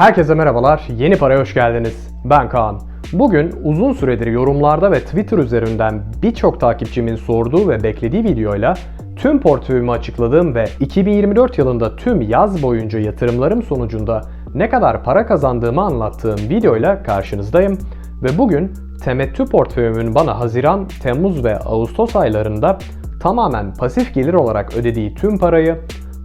Herkese merhabalar, yeni paraya hoş geldiniz. Ben Kaan. Bugün uzun süredir yorumlarda ve Twitter üzerinden birçok takipçimin sorduğu ve beklediği videoyla tüm portföyümü açıkladığım ve 2024 yılında tüm yaz boyunca yatırımlarım sonucunda ne kadar para kazandığımı anlattığım videoyla karşınızdayım. Ve bugün temettü portföyümün bana Haziran, Temmuz ve Ağustos aylarında tamamen pasif gelir olarak ödediği tüm parayı,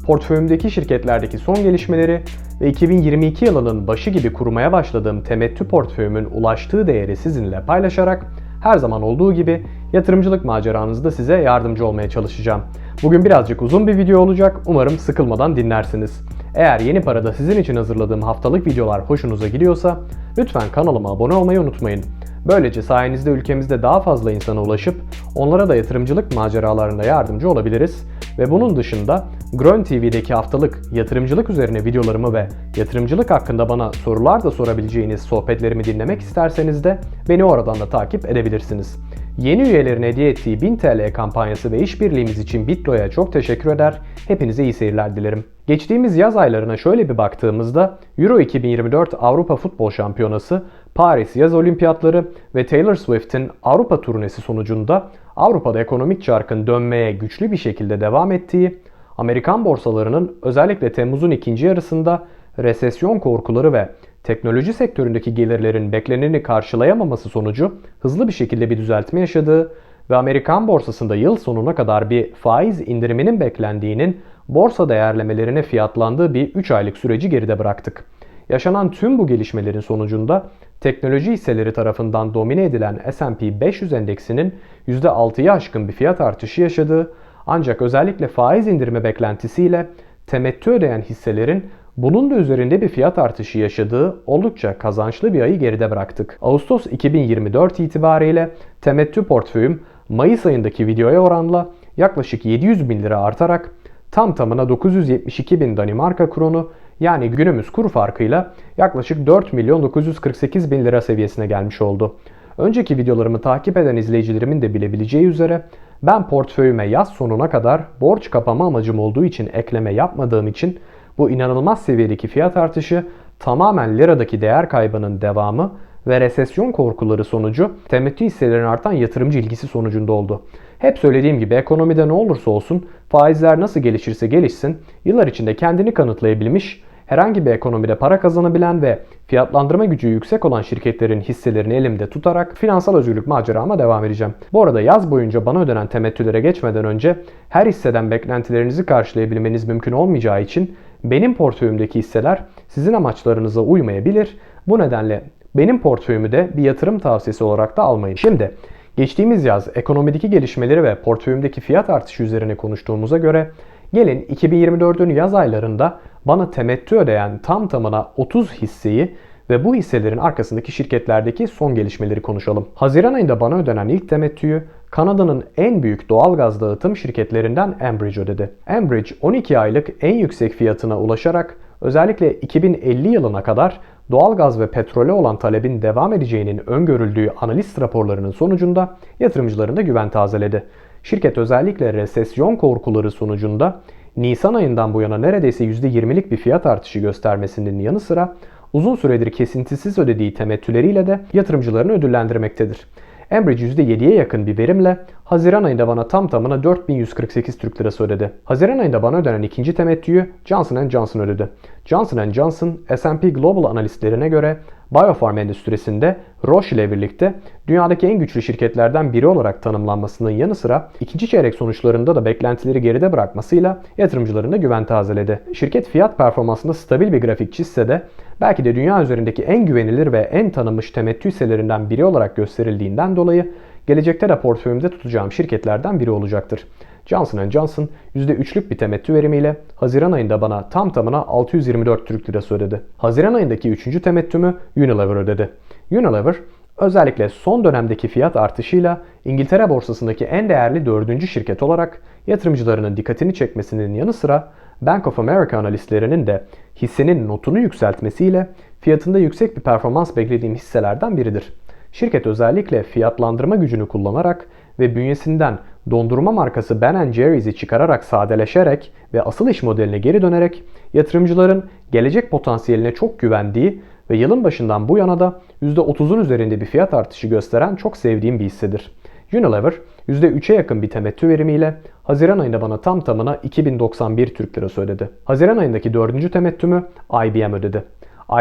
portföyümdeki şirketlerdeki son gelişmeleri ve 2022 yılının başı gibi kurmaya başladığım temettü portföyümün ulaştığı değeri sizinle paylaşarak her zaman olduğu gibi yatırımcılık maceranızda size yardımcı olmaya çalışacağım. Bugün birazcık uzun bir video olacak. Umarım sıkılmadan dinlersiniz. Eğer yeni parada sizin için hazırladığım haftalık videolar hoşunuza gidiyorsa lütfen kanalıma abone olmayı unutmayın. Böylece sayenizde ülkemizde daha fazla insana ulaşıp onlara da yatırımcılık maceralarında yardımcı olabiliriz. Ve bunun dışında Grön TV'deki haftalık yatırımcılık üzerine videolarımı ve yatırımcılık hakkında bana sorular da sorabileceğiniz sohbetlerimi dinlemek isterseniz de beni oradan da takip edebilirsiniz. Yeni üyelerin hediye ettiği 1000 TL kampanyası ve işbirliğimiz için Bitlo'ya çok teşekkür eder. Hepinize iyi seyirler dilerim. Geçtiğimiz yaz aylarına şöyle bir baktığımızda Euro 2024 Avrupa Futbol Şampiyonası, Paris Yaz Olimpiyatları ve Taylor Swift'in Avrupa turnesi sonucunda Avrupa'da ekonomik çarkın dönmeye güçlü bir şekilde devam ettiği, Amerikan borsalarının özellikle Temmuz'un ikinci yarısında resesyon korkuları ve teknoloji sektöründeki gelirlerin bekleneni karşılayamaması sonucu hızlı bir şekilde bir düzeltme yaşadığı ve Amerikan borsasında yıl sonuna kadar bir faiz indiriminin beklendiğinin borsa değerlemelerine fiyatlandığı bir 3 aylık süreci geride bıraktık. Yaşanan tüm bu gelişmelerin sonucunda teknoloji hisseleri tarafından domine edilen S&P 500 endeksinin %6'yı aşkın bir fiyat artışı yaşadığı ancak özellikle faiz indirme beklentisiyle temettü ödeyen hisselerin bunun da üzerinde bir fiyat artışı yaşadığı oldukça kazançlı bir ayı geride bıraktık. Ağustos 2024 itibariyle temettü portföyüm Mayıs ayındaki videoya oranla yaklaşık 700 bin lira artarak tam tamına 972 bin Danimarka kronu yani günümüz kur farkıyla yaklaşık 4 milyon 948 bin lira seviyesine gelmiş oldu. Önceki videolarımı takip eden izleyicilerimin de bilebileceği üzere ben portföyüme yaz sonuna kadar borç kapama amacım olduğu için ekleme yapmadığım için bu inanılmaz seviyedeki fiyat artışı tamamen liradaki değer kaybının devamı ve resesyon korkuları sonucu temettü hisselerinin artan yatırımcı ilgisi sonucunda oldu. Hep söylediğim gibi ekonomide ne olursa olsun faizler nasıl gelişirse gelişsin yıllar içinde kendini kanıtlayabilmiş herhangi bir ekonomide para kazanabilen ve fiyatlandırma gücü yüksek olan şirketlerin hisselerini elimde tutarak finansal özgürlük macerama devam edeceğim. Bu arada yaz boyunca bana ödenen temettülere geçmeden önce her hisseden beklentilerinizi karşılayabilmeniz mümkün olmayacağı için benim portföyümdeki hisseler sizin amaçlarınıza uymayabilir. Bu nedenle benim portföyümü de bir yatırım tavsiyesi olarak da almayın. Şimdi geçtiğimiz yaz ekonomideki gelişmeleri ve portföyümdeki fiyat artışı üzerine konuştuğumuza göre gelin 2024'ün yaz aylarında bana temettü ödeyen tam tamına 30 hisseyi ve bu hisselerin arkasındaki şirketlerdeki son gelişmeleri konuşalım. Haziran ayında bana ödenen ilk temettüyü Kanada'nın en büyük doğal gaz dağıtım şirketlerinden Enbridge ödedi. Enbridge 12 aylık en yüksek fiyatına ulaşarak özellikle 2050 yılına kadar doğal gaz ve petrole olan talebin devam edeceğinin öngörüldüğü analist raporlarının sonucunda yatırımcılarında güven tazeledi. Şirket özellikle resesyon korkuları sonucunda Nisan ayından bu yana neredeyse %20'lik bir fiyat artışı göstermesinin yanı sıra uzun süredir kesintisiz ödediği temettüleriyle de yatırımcılarını ödüllendirmektedir. Enbridge %7'ye yakın bir verimle Haziran ayında bana tam tamına 4148 Türk Lirası ödedi. Haziran ayında bana ödenen ikinci temettüyü Johnson Johnson ödedi. Johnson Johnson, S&P Global analistlerine göre Biofarm endüstrisinde Roche ile birlikte dünyadaki en güçlü şirketlerden biri olarak tanımlanmasının yanı sıra ikinci çeyrek sonuçlarında da beklentileri geride bırakmasıyla yatırımcılarına güven tazeledi. Şirket fiyat performansında stabil bir grafik çizse de belki de dünya üzerindeki en güvenilir ve en tanınmış temettü hisselerinden biri olarak gösterildiğinden dolayı gelecekte de portföyümde tutacağım şirketlerden biri olacaktır. Johnson Johnson %3'lük bir temettü verimiyle Haziran ayında bana tam tamına 624 Türk Lirası ödedi. Haziran ayındaki 3. temettümü Unilever ödedi. Unilever özellikle son dönemdeki fiyat artışıyla İngiltere borsasındaki en değerli dördüncü şirket olarak yatırımcılarının dikkatini çekmesinin yanı sıra Bank of America analistlerinin de hissenin notunu yükseltmesiyle fiyatında yüksek bir performans beklediğim hisselerden biridir. Şirket özellikle fiyatlandırma gücünü kullanarak ve bünyesinden dondurma markası Ben Jerry's'i çıkararak sadeleşerek ve asıl iş modeline geri dönerek yatırımcıların gelecek potansiyeline çok güvendiği ve yılın başından bu yana da %30'un üzerinde bir fiyat artışı gösteren çok sevdiğim bir hissedir. Unilever %3'e yakın bir temettü verimiyle Haziran ayında bana tam tamına 2091 Türk Lirası ödedi. Haziran ayındaki dördüncü temettümü IBM ödedi.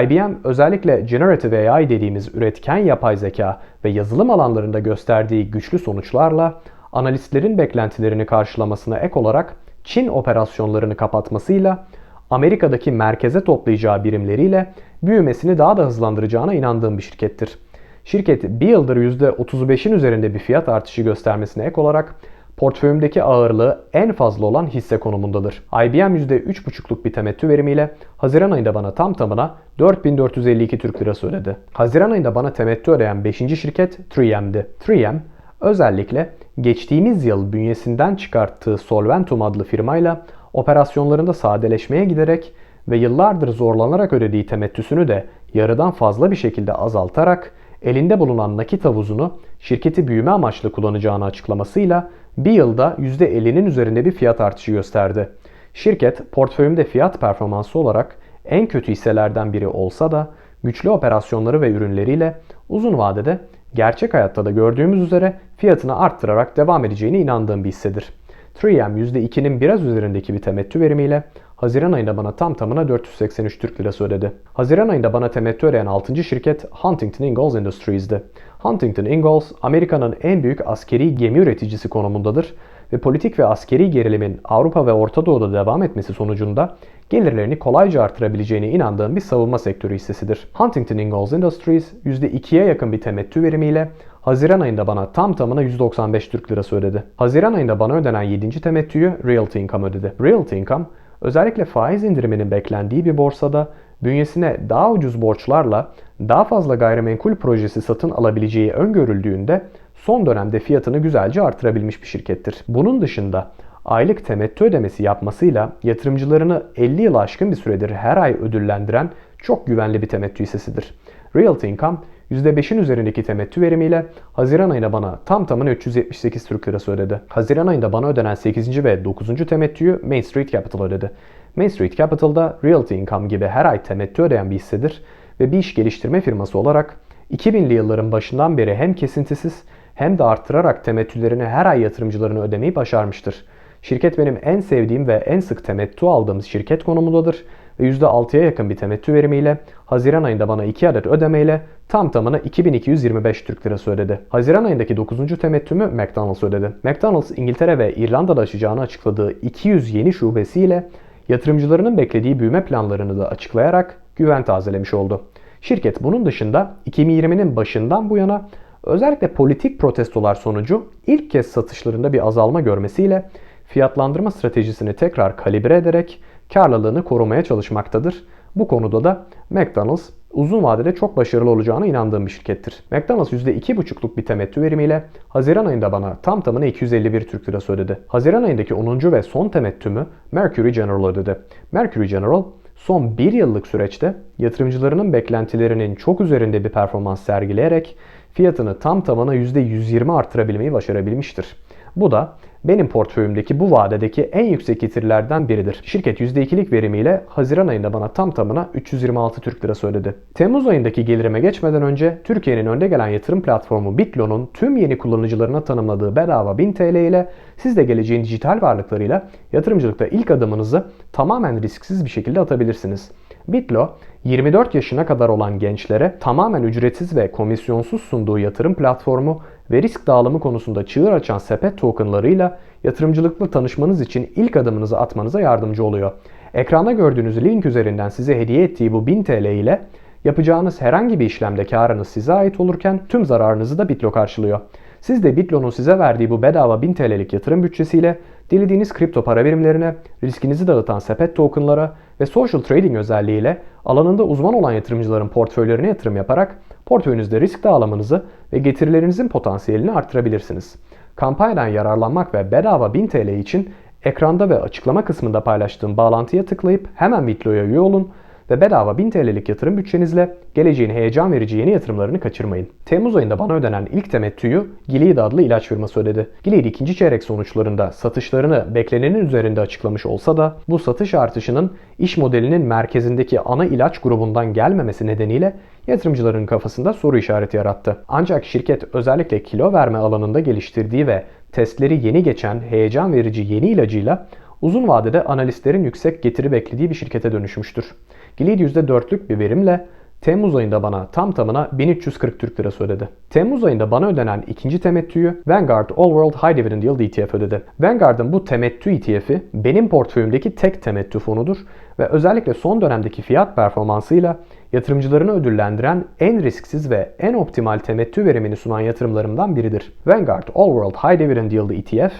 IBM özellikle Generative AI dediğimiz üretken yapay zeka ve yazılım alanlarında gösterdiği güçlü sonuçlarla analistlerin beklentilerini karşılamasına ek olarak Çin operasyonlarını kapatmasıyla Amerika'daki merkeze toplayacağı birimleriyle büyümesini daha da hızlandıracağına inandığım bir şirkettir. Şirket bir yıldır %35'in üzerinde bir fiyat artışı göstermesine ek olarak portföyümdeki ağırlığı en fazla olan hisse konumundadır. IBM %3,5'luk bir temettü verimiyle Haziran ayında bana tam tamına 4452 Türk Lirası ödedi. Haziran ayında bana temettü ödeyen 5. şirket 3M'di. 3M özellikle geçtiğimiz yıl bünyesinden çıkarttığı Solventum adlı firmayla operasyonlarında sadeleşmeye giderek ve yıllardır zorlanarak ödediği temettüsünü de yarıdan fazla bir şekilde azaltarak elinde bulunan nakit havuzunu şirketi büyüme amaçlı kullanacağını açıklamasıyla bir yılda %50'nin üzerinde bir fiyat artışı gösterdi. Şirket portföyümde fiyat performansı olarak en kötü hisselerden biri olsa da güçlü operasyonları ve ürünleriyle uzun vadede gerçek hayatta da gördüğümüz üzere fiyatını arttırarak devam edeceğine inandığım bir hissedir. 3M %2'nin biraz üzerindeki bir temettü verimiyle Haziran ayında bana tam tamına 483 Türk Lirası ödedi. Haziran ayında bana temettü ödeyen 6. şirket Huntington Ingalls Industries'di. Huntington Ingalls, Amerika'nın en büyük askeri gemi üreticisi konumundadır ve politik ve askeri gerilimin Avrupa ve Orta Doğu'da devam etmesi sonucunda gelirlerini kolayca artırabileceğine inandığım bir savunma sektörü hissesidir. Huntington Ingalls Industries %2'ye yakın bir temettü verimiyle Haziran ayında bana tam tamına 195 Türk Lirası ödedi. Haziran ayında bana ödenen 7. temettüyü Realty Income ödedi. Realty Income özellikle faiz indiriminin beklendiği bir borsada bünyesine daha ucuz borçlarla daha fazla gayrimenkul projesi satın alabileceği öngörüldüğünde son dönemde fiyatını güzelce artırabilmiş bir şirkettir. Bunun dışında aylık temettü ödemesi yapmasıyla yatırımcılarını 50 yıl aşkın bir süredir her ay ödüllendiren çok güvenli bir temettü hissesidir. Realty Income %5'in üzerindeki temettü verimiyle Haziran ayında bana tam tamına 378 Türk Lirası ödedi. Haziran ayında bana ödenen 8. ve 9. temettüyü Main Street Capital ödedi. Main Street Capital'da Realty Income gibi her ay temettü ödeyen bir hissedir ve bir iş geliştirme firması olarak 2000'li yılların başından beri hem kesintisiz hem de arttırarak temettülerini her ay yatırımcılarını ödemeyi başarmıştır. Şirket benim en sevdiğim ve en sık temettü aldığımız şirket konumundadır ve %6'ya yakın bir temettü verimiyle Haziran ayında bana 2 adet ödemeyle tam tamına 2225 Türk Lirası ödedi. Haziran ayındaki 9. temettümü McDonald's ödedi. McDonald's İngiltere ve İrlanda'da açacağını açıkladığı 200 yeni şubesiyle yatırımcılarının beklediği büyüme planlarını da açıklayarak güven tazelemiş oldu. Şirket bunun dışında 2020'nin başından bu yana özellikle politik protestolar sonucu ilk kez satışlarında bir azalma görmesiyle fiyatlandırma stratejisini tekrar kalibre ederek karlılığını korumaya çalışmaktadır. Bu konuda da McDonald's uzun vadede çok başarılı olacağına inandığım bir şirkettir. McDonald's %2,5'luk bir temettü verimiyle Haziran ayında bana tam tamına 251 Türk Lirası ödedi. Haziran ayındaki 10. ve son temettümü Mercury General ödedi. Mercury General son bir yıllık süreçte yatırımcılarının beklentilerinin çok üzerinde bir performans sergileyerek fiyatını tam tamına %120 artırabilmeyi başarabilmiştir. Bu da benim portföyümdeki bu vadedeki en yüksek getirilerden biridir. Şirket %2'lik verimiyle Haziran ayında bana tam tamına 326 Türk Lirası ödedi. Temmuz ayındaki gelirime geçmeden önce Türkiye'nin önde gelen yatırım platformu Bitlo'nun tüm yeni kullanıcılarına tanımladığı bedava 1000 TL ile siz de geleceğin dijital varlıklarıyla yatırımcılıkta ilk adımınızı tamamen risksiz bir şekilde atabilirsiniz. Bitlo, 24 yaşına kadar olan gençlere tamamen ücretsiz ve komisyonsuz sunduğu yatırım platformu ve risk dağılımı konusunda çığır açan sepet tokenlarıyla yatırımcılıkla tanışmanız için ilk adımınızı atmanıza yardımcı oluyor. Ekranda gördüğünüz link üzerinden size hediye ettiği bu 1000 TL ile yapacağınız herhangi bir işlemde karınız size ait olurken tüm zararınızı da Bitlo karşılıyor. Siz de Bitlo'nun size verdiği bu bedava 1000 TL'lik yatırım bütçesiyle dilediğiniz kripto para birimlerine, riskinizi dağıtan sepet tokenlara ve social trading özelliğiyle alanında uzman olan yatırımcıların portföylerine yatırım yaparak portföyünüzde risk dağılımınızı ve getirilerinizin potansiyelini artırabilirsiniz. Kampanyadan yararlanmak ve bedava 1000 TL için ekranda ve açıklama kısmında paylaştığım bağlantıya tıklayıp hemen Bitlo'ya üye olun ve bedava 1000 TL'lik yatırım bütçenizle geleceğin heyecan verici yeni yatırımlarını kaçırmayın. Temmuz ayında bana ödenen ilk temettüyü Gilead adlı ilaç firması ödedi. Gilead ikinci çeyrek sonuçlarında satışlarını beklenenin üzerinde açıklamış olsa da bu satış artışının iş modelinin merkezindeki ana ilaç grubundan gelmemesi nedeniyle yatırımcıların kafasında soru işareti yarattı. Ancak şirket özellikle kilo verme alanında geliştirdiği ve testleri yeni geçen heyecan verici yeni ilacıyla uzun vadede analistlerin yüksek getiri beklediği bir şirkete dönüşmüştür. Gilead %4'lük bir verimle Temmuz ayında bana tam tamına 1340 Türk Lirası ödedi. Temmuz ayında bana ödenen ikinci temettüyü Vanguard All World High Dividend Yield ETF ödedi. Vanguard'ın bu temettü ETF'i benim portföyümdeki tek temettü fonudur ve özellikle son dönemdeki fiyat performansıyla yatırımcılarını ödüllendiren en risksiz ve en optimal temettü verimini sunan yatırımlarımdan biridir. Vanguard All World High Dividend Yield ETF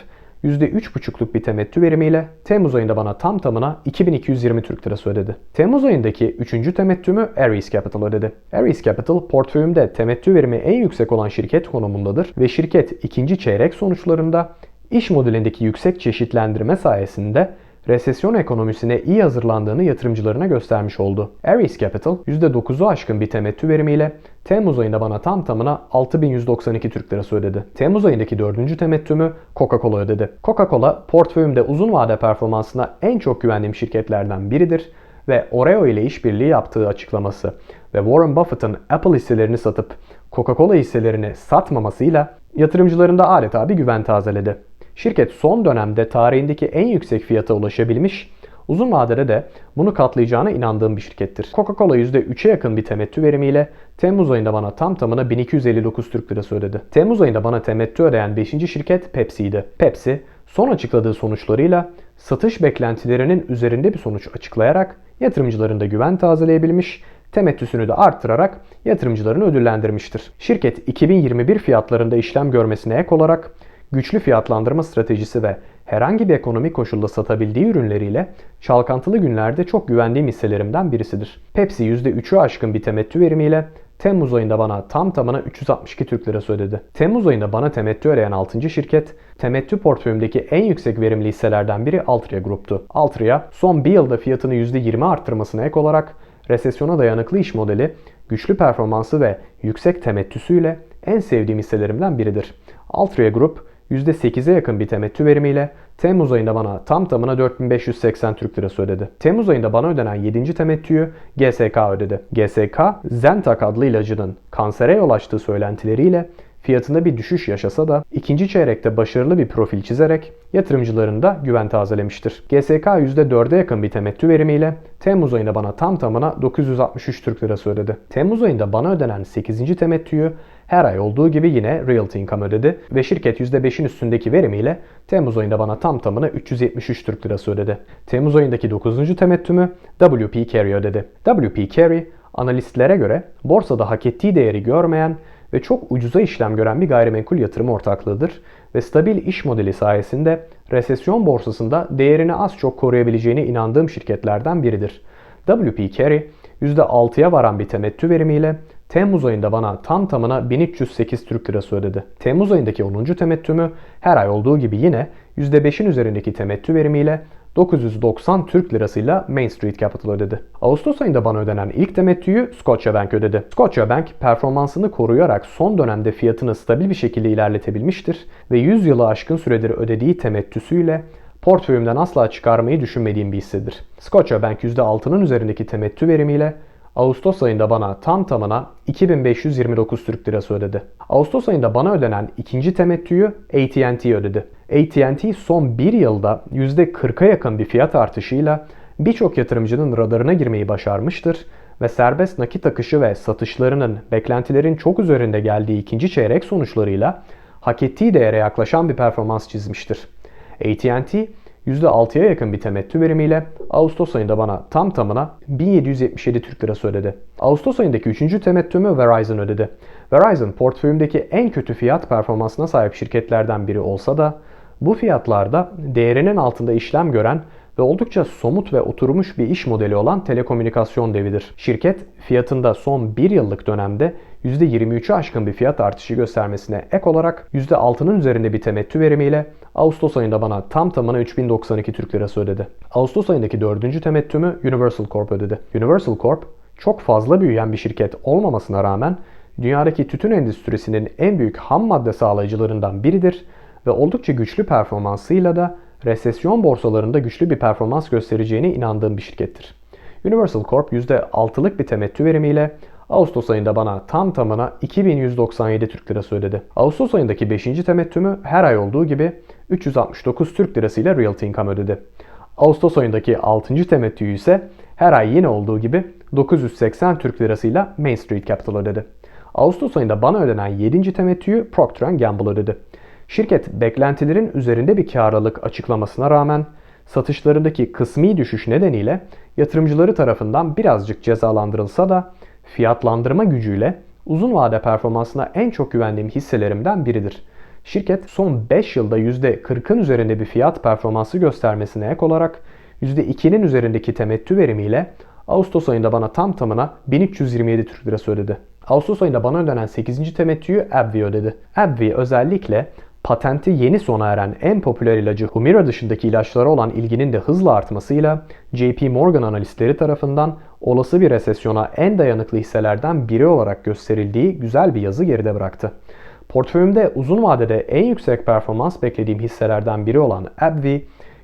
%3,5'luk bir temettü verimiyle Temmuz ayında bana tam tamına 2220 Türk Lirası ödedi. Temmuz ayındaki 3. temettümü Ares Capital ödedi. Ares Capital portföyümde temettü verimi en yüksek olan şirket konumundadır ve şirket ikinci çeyrek sonuçlarında iş modelindeki yüksek çeşitlendirme sayesinde resesyon ekonomisine iyi hazırlandığını yatırımcılarına göstermiş oldu. Ares Capital %9'u aşkın bir temettü verimiyle Temmuz ayında bana tam tamına 6192 Türk Lirası ödedi. Temmuz ayındaki dördüncü temettümü Coca-Cola ödedi. Coca-Cola portföyümde uzun vade performansına en çok güvendiğim şirketlerden biridir ve Oreo ile işbirliği yaptığı açıklaması ve Warren Buffett'ın Apple hisselerini satıp Coca-Cola hisselerini satmamasıyla yatırımcılarında adeta bir güven tazeledi. Şirket son dönemde tarihindeki en yüksek fiyata ulaşabilmiş, uzun vadede de bunu katlayacağına inandığım bir şirkettir. Coca-Cola %3'e yakın bir temettü verimiyle Temmuz ayında bana tam tamına 1259 Türk Lirası ödedi. Temmuz ayında bana temettü ödeyen 5. şirket Pepsi'ydi. Pepsi, son açıkladığı sonuçlarıyla satış beklentilerinin üzerinde bir sonuç açıklayarak yatırımcılarında güven tazeleyebilmiş, temettüsünü de arttırarak yatırımcılarını ödüllendirmiştir. Şirket 2021 fiyatlarında işlem görmesine ek olarak güçlü fiyatlandırma stratejisi ve herhangi bir ekonomik koşulda satabildiği ürünleriyle çalkantılı günlerde çok güvendiğim hisselerimden birisidir. Pepsi %3'ü aşkın bir temettü verimiyle Temmuz ayında bana tam tamına 362 Türk Lirası ödedi. Temmuz ayında bana temettü ödeyen 6. şirket, temettü portföyümdeki en yüksek verimli hisselerden biri Altria Group'tu. Altria, son bir yılda fiyatını %20 arttırmasına ek olarak resesyona dayanıklı iş modeli, güçlü performansı ve yüksek temettüsüyle en sevdiğim hisselerimden biridir. Altria Group, %8'e yakın bir temettü verimiyle Temmuz ayında bana tam tamına 4580 Türk Lirası ödedi. Temmuz ayında bana ödenen 7. temettüyü GSK ödedi. GSK, Zentak adlı ilacının kansere yol açtığı söylentileriyle fiyatında bir düşüş yaşasa da ikinci çeyrekte başarılı bir profil çizerek yatırımcılarında güven tazelemiştir. GSK %4'e yakın bir temettü verimiyle Temmuz ayında bana tam tamına 963 Türk Lirası ödedi. Temmuz ayında bana ödenen 8. temettüyü her ay olduğu gibi yine Realty Income ödedi ve şirket %5'in üstündeki verimiyle Temmuz ayında bana tam tamına 373 Türk Lirası ödedi. Temmuz ayındaki 9. temettümü WP Carry ödedi. WP Carry analistlere göre borsada hak ettiği değeri görmeyen ve çok ucuza işlem gören bir gayrimenkul yatırım ortaklığıdır ve stabil iş modeli sayesinde resesyon borsasında değerini az çok koruyabileceğine inandığım şirketlerden biridir. WP Carry %6'ya varan bir temettü verimiyle Temmuz ayında bana tam tamına 1308 Türk Lirası ödedi. Temmuz ayındaki 10. temettümü her ay olduğu gibi yine %5'in üzerindeki temettü verimiyle 990 Türk lirasıyla Main Street Capital ödedi. Ağustos ayında bana ödenen ilk temettüyü Scotiabank ödedi. Scotiabank performansını koruyarak son dönemde fiyatını stabil bir şekilde ilerletebilmiştir ve 100 yılı aşkın süredir ödediği temettüsüyle portföyümden asla çıkarmayı düşünmediğim bir hissedir. Scotiabank %6'nın üzerindeki temettü verimiyle Ağustos ayında bana tam tamına 2529 Türk Lirası ödedi. Ağustos ayında bana ödenen ikinci temettüyü AT&T ödedi. AT&T son bir yılda %40'a yakın bir fiyat artışıyla birçok yatırımcının radarına girmeyi başarmıştır ve serbest nakit akışı ve satışlarının beklentilerin çok üzerinde geldiği ikinci çeyrek sonuçlarıyla hak ettiği değere yaklaşan bir performans çizmiştir. AT&T %6'ya yakın bir temettü verimiyle Ağustos ayında bana tam tamına 1777 Türk Lirası ödedi. Ağustos ayındaki 3. temettümü Verizon ödedi. Verizon portföyümdeki en kötü fiyat performansına sahip şirketlerden biri olsa da bu fiyatlarda değerinin altında işlem gören ve oldukça somut ve oturmuş bir iş modeli olan telekomünikasyon devidir. Şirket fiyatında son bir yıllık dönemde %23'ü aşkın bir fiyat artışı göstermesine ek olarak %6'nın üzerinde bir temettü verimiyle Ağustos ayında bana tam tamına 3092 Türk Lirası ödedi. Ağustos ayındaki dördüncü temettümü Universal Corp ödedi. Universal Corp çok fazla büyüyen bir şirket olmamasına rağmen dünyadaki tütün endüstrisinin en büyük ham madde sağlayıcılarından biridir ve oldukça güçlü performansıyla da resesyon borsalarında güçlü bir performans göstereceğine inandığım bir şirkettir. Universal Corp %6'lık bir temettü verimiyle Ağustos ayında bana tam tamına 2197 Türk Lirası ödedi. Ağustos ayındaki 5. temettümü her ay olduğu gibi 369 Türk Lirası ile Realty Income ödedi. Ağustos ayındaki 6. temettüyü ise her ay yine olduğu gibi 980 Türk Lirası ile Main Street Capital ödedi. Ağustos ayında bana ödenen 7. temettüyü Procter Gamble ödedi. Şirket beklentilerin üzerinde bir karlılık açıklamasına rağmen satışlarındaki kısmi düşüş nedeniyle yatırımcıları tarafından birazcık cezalandırılsa da fiyatlandırma gücüyle uzun vade performansına en çok güvendiğim hisselerimden biridir. Şirket son 5 yılda %40'ın üzerinde bir fiyat performansı göstermesine ek olarak %2'nin üzerindeki temettü verimiyle Ağustos ayında bana tam tamına 1327 Türk Lirası ödedi. Ağustos ayında bana ödenen 8. temettüyü AbbVie ödedi. AbbVie özellikle patenti yeni sona eren en popüler ilacı Humira dışındaki ilaçlara olan ilginin de hızla artmasıyla JP Morgan analistleri tarafından olası bir resesyona en dayanıklı hisselerden biri olarak gösterildiği güzel bir yazı geride bıraktı. Portföyümde uzun vadede en yüksek performans beklediğim hisselerden biri olan AbbVie,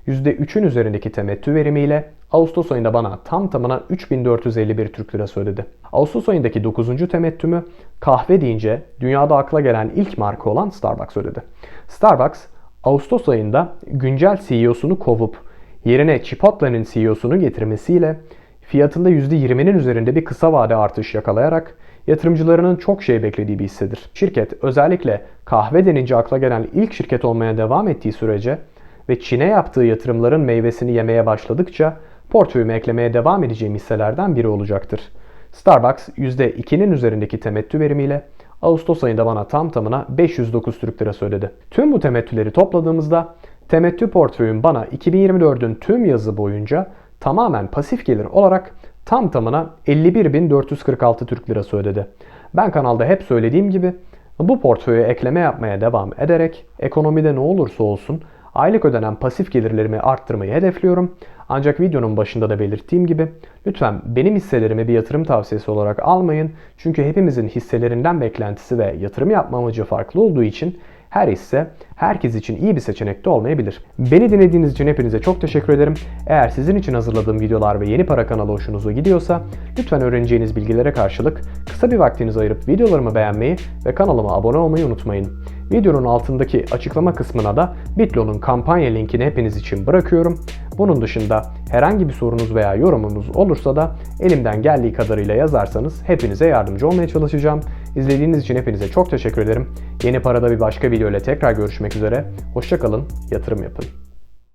%3'ün üzerindeki temettü verimiyle Ağustos ayında bana tam tamına 3451 Türk Lirası ödedi. Ağustos ayındaki 9. temettümü kahve deyince dünyada akla gelen ilk marka olan Starbucks ödedi. Starbucks Ağustos ayında güncel CEO'sunu kovup yerine Chipotle'nin CEO'sunu getirmesiyle fiyatında %20'nin üzerinde bir kısa vade artış yakalayarak yatırımcılarının çok şey beklediği bir hissedir. Şirket özellikle kahve denince akla gelen ilk şirket olmaya devam ettiği sürece ve Çin'e yaptığı yatırımların meyvesini yemeye başladıkça portföyüme eklemeye devam edeceğim hisselerden biri olacaktır. Starbucks %2'nin üzerindeki temettü verimiyle Ağustos ayında bana tam tamına 509 Türk Lirası ödedi. Tüm bu temettüleri topladığımızda temettü portföyüm bana 2024'ün tüm yazı boyunca tamamen pasif gelir olarak tam tamına 51.446 Türk Lirası ödedi. Ben kanalda hep söylediğim gibi bu portföye ekleme yapmaya devam ederek ekonomide ne olursa olsun aylık ödenen pasif gelirlerimi arttırmayı hedefliyorum. Ancak videonun başında da belirttiğim gibi lütfen benim hisselerimi bir yatırım tavsiyesi olarak almayın. Çünkü hepimizin hisselerinden beklentisi ve yatırım yapma amacı farklı olduğu için her hisse herkes için iyi bir seçenek de olmayabilir. Beni dinlediğiniz için hepinize çok teşekkür ederim. Eğer sizin için hazırladığım videolar ve yeni para kanalı hoşunuza gidiyorsa lütfen öğreneceğiniz bilgilere karşılık kısa bir vaktinizi ayırıp videolarımı beğenmeyi ve kanalıma abone olmayı unutmayın. Videonun altındaki açıklama kısmına da Bitlo'nun kampanya linkini hepiniz için bırakıyorum. Bunun dışında herhangi bir sorunuz veya yorumunuz olursa da elimden geldiği kadarıyla yazarsanız hepinize yardımcı olmaya çalışacağım. İzlediğiniz için hepinize çok teşekkür ederim. Yeni parada bir başka video ile tekrar görüşmek üzere. Hoşçakalın, yatırım yapın.